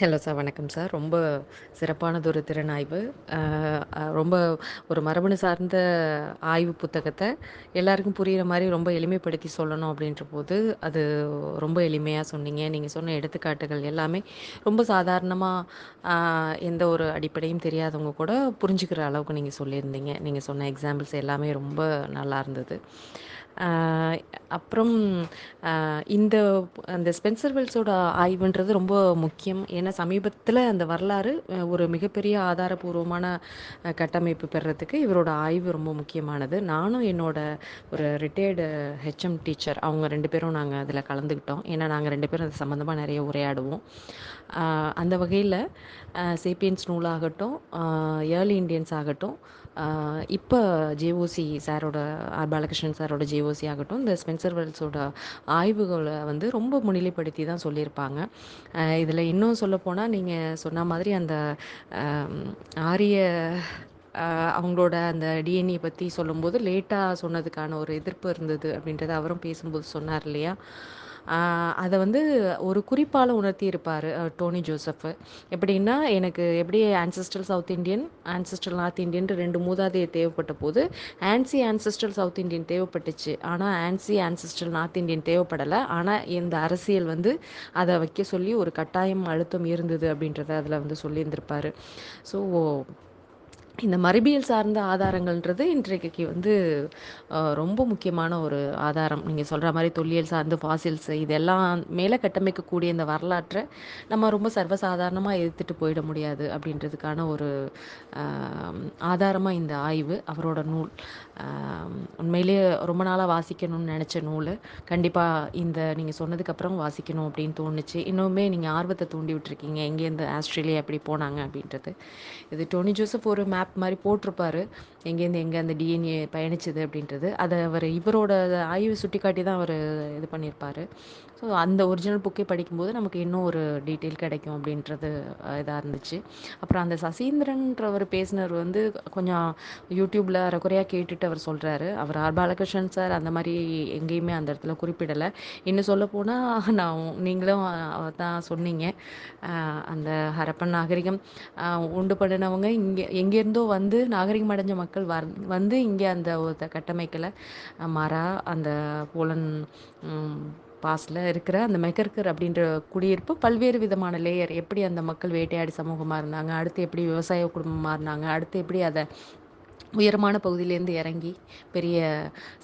Hello sir வணக்கம் sir. ரொம்ப சிறப்பானதொரு திறனாய்வு. ரொம்ப ஒரு மரபணு சார்ந்த ஆய்வு புத்தகத்தை எல்லாருக்கும் புரிகிற மாதிரி ரொம்ப எளிமைப்படுத்தி சொல்லணும் அப்படின்ற போது அது ரொம்ப எளிமையாக சொன்னீங்க. நீங்கள் சொன்ன எடுத்துக்காட்டுகள் எல்லாமே ரொம்ப சாதாரணமாக எந்த ஒரு அடிப்படையும் தெரியாதவங்க கூட புரிஞ்சுக்கிற அளவுக்கு நீங்கள் சொல்லியிருந்தீங்க. நீங்கள் சொன்ன எக்ஸாம்பிள்ஸ் எல்லாமே ரொம்ப நல்லா இருந்தது. அப்புறம் இந்த அந்த ஸ்பென்சர் வெல்ஸோட ஆய்வுன்றது ரொம்ப முக்கியம். ஏன்னா சமீபத்தில் அந்த வரலாறு ஒரு மிகப்பெரிய ஆதாரபூர்வமான கட்டமைப்பு பெறத்துக்கு இவரோட ஆய்வு ரொம்ப முக்கியமானது. நானும் என்னோட ஒரு ரிட்டையர்டு ஹெச்எம் டீச்சர் அவங்க ரெண்டு பேரும் நாங்கள் அதில் கலந்துக்கிட்டோம். ஏன்னா நாங்கள் ரெண்டு பேரும் அது சம்மந்தமாக நிறைய உரையாடுவோம். அந்த வகையில் சேப்பியன்ஸ் நூலாகட்டும் ஏர்லி இண்டியன்ஸ் ஆகட்டும் இப்போ ஜேஓசி சாரோட ஆர் பாலகிருஷ்ணன் சாரோட ஜேஓசி ஆகட்டும் இந்த ஸ்பென்சர் வெல்ஸோட ஆய்வுகளை வந்து ரொம்ப முன்னிலைப்படுத்தி தான் சொல்லியிருப்பாங்க. இதில் இன்னும் சொல்லப்போனால் நீங்கள் சொன்ன மாதிரி அந்த ஆரிய அவங்களோட அந்த டிஎன்ஏ பற்றி சொல்லும்போது லேட்டாக சொன்னதுக்கான ஒரு எதிர்ப்பு இருந்தது அப்படின்றத அவரும் பேசும்போது சொன்னார் இல்லையா? அதை வந்து ஒரு குறிப்பால் உணர்த்தியிருப்பார் டோனி ஜோசஃப் எப்படின்னா எனக்கு எப்படி ancestral south Indian ancestral north Indian ரெண்டு மூதாதையை தேவைப்பட்ட போது ஆன்சி ஆன்செஸ்ட்ரல் சவுத் இந்தியன் தேவைப்பட்டுச்சு. ஆனால் ஆன்சி ஆன்செஸ்ட்ரல் நார்த் இந்தியன் தேவைப்படலை. ஆனால் இந்த அரசியல் வந்து அதை வைக்க சொல்லி ஒரு கட்டாயம் அழுத்தம் இருந்தது அப்படின்றத அதில் வந்து சொல்லியிருந்திருப்பார். ஸோ இந்த மரபியல் சார்ந்த ஆதாரங்கள்ன்றது இன்றைக்கு வந்து ரொம்ப முக்கியமான ஒரு ஆதாரம். நீங்கள் சொல்கிற மாதிரி தொல்லியல் சார்ந்து ஃபாசில்ஸ் இதெல்லாம் மேலே கட்டமைக்கக்கூடிய இந்த வரலாற்றை நம்ம ரொம்ப சர்வசாதாரணமாக எடுத்துகிட்டு போயிட முடியாது அப்படின்றதுக்கான ஒரு ஆதாரமாக இந்த ஆய்வு அவரோட நூல். உண்மையிலேயே ரொம்ப நாளாக வாசிக்கணும்னு நினச்ச நூல். கண்டிப்பாக இந்த நீங்கள் சொன்னதுக்கப்புறம் வாசிக்கணும் அப்படின்னு தோணுச்சு. இன்னுமே நீங்கள் ஆர்வத்தை தூண்டி விட்டுருக்கீங்க. எங்கேருந்து ஆஸ்திரேலியா எப்படி போனாங்க அப்படின்றது. இது டோனி ஜோசப் ஒரு மேப் மாதிரி போட்டிருப்பாரு. எங்கேருந்து எங்கே அந்த டிஎன்ஏ பயணிச்சது அப்படின்றது. அதை அவர் இவரோட ஆய்வு சுட்டிக்காட்டி தான் அவர் இது பண்ணியிருப்பார். ஸோ அந்த ஒரிஜினல் புக்கே படிக்கும்போது நமக்கு இன்னும் ஒரு டீட்டெயில் கிடைக்கும் அப்படின்றது இதாக இருந்துச்சு. அப்புறம் அந்த சசீந்திரன்றவர் பேசினவர் வந்து கொஞ்சம் யூடியூப்பில் அரைக்குறையாக கேட்டுட்டு அவர் சொல்கிறாரு அவர் ஆர் பாலகிருஷ்ணன் சார் அந்த மாதிரி எங்கேயுமே அந்த இடத்துல குறிப்பிடலை. இன்னும் சொல்லப்போனால் நான் நீங்களும் தான் சொன்னீங்க. அந்த ஹரப்பன் நாகரிகம் உண்டு பண்ணினவங்க இங்கே எங்கேருந்து வந்து நாகரிகம் அடைஞ்ச மக்கள் வர் வந்து இங்கே அந்த ஒரு கட்டமைக்கலை. மாறா அந்த போலன் பாஸில் இருக்கிற அந்த மெகர்கர் அப்படின்ற குடியிருப்பு பல்வேறு விதமான லேயர் எப்படி அந்த மக்கள் வேட்டையாடி சமூகமாக இருந்தாங்க அடுத்து எப்படி விவசாய குடும்பமாக இருந்தாங்க அடுத்து எப்படி அதை உயரமான பகுதியிலேருந்து இறங்கி பெரிய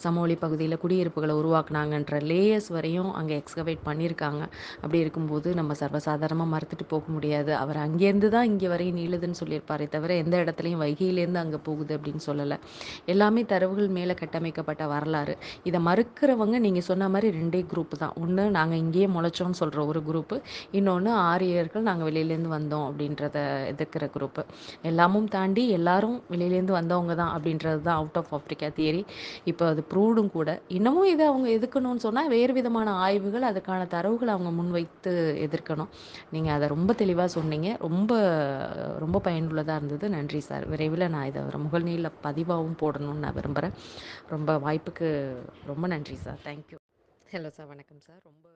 சமவெளி பகுதியில் குடியிருப்புகளை உருவாக்குனாங்கன்ற லேயர்ஸ் வரையும் அங்கே எக்ஸ்கவேட் பண்ணியிருக்காங்க. அப்படி இருக்கும்போது நம்ம சர்வசாதாரணமாக மறுத்துட்டு போக முடியாது. அவர் அங்கேருந்து தான் இங்கே வரையும் நீளுதுன்னு சொல்லியிருப்பாரே தவிர எந்த இடத்துலையும் வைகையிலேருந்து அங்கே போகுது அப்படின்னு சொல்லலை. எல்லாமே தரவுகள் மேலே கட்டமைக்கப்பட்ட வரலாறு. இதை மறுக்கிறவங்க நீங்கள் சொன்ன மாதிரி ரெண்டே குரூப் தான். ஒன்று நாங்கள் இங்கேயே முளைச்சோம்னு சொல்கிற ஒரு குரூப்பு இன்னொன்று ஆரியர்கள் நாங்கள் வெளியிலேருந்து வந்தோம் அப்படின்றத எதிர்க்கிற குரூப்பு எல்லாமும் தாண்டி எல்லாரும் வெளியிலேருந்து வந்தவங்க தான் அப்படின்றது தான் அவுட் ஆஃப் ஆஃப்ரிக்கா தியரி இப்போ அது ப்ரூவ்டும் கூட. இன்னமும் இதை அவங்க எதுக்கணும்னு சொன்னால் வேறு விதமான ஆய்வுகள் அதுக்கான தரவுகளை அவங்க முன்வைத்து எதிர்க்கணும். நீங்கள் அதை ரொம்ப தெளிவாக சொன்னீங்க. ரொம்ப ரொம்ப பயனுள்ளதாக இருந்தது. நன்றி சார். விரைவில் நான் இதை ஒரு முகநீளில் பதிவாகவும் போடணும்னு நான் விரும்புகிறேன் ரொம்ப வாய்ப்புக்கு ரொம்ப நன்றி sir. Thank you hello sir வணக்கம் சார் ரொம்ப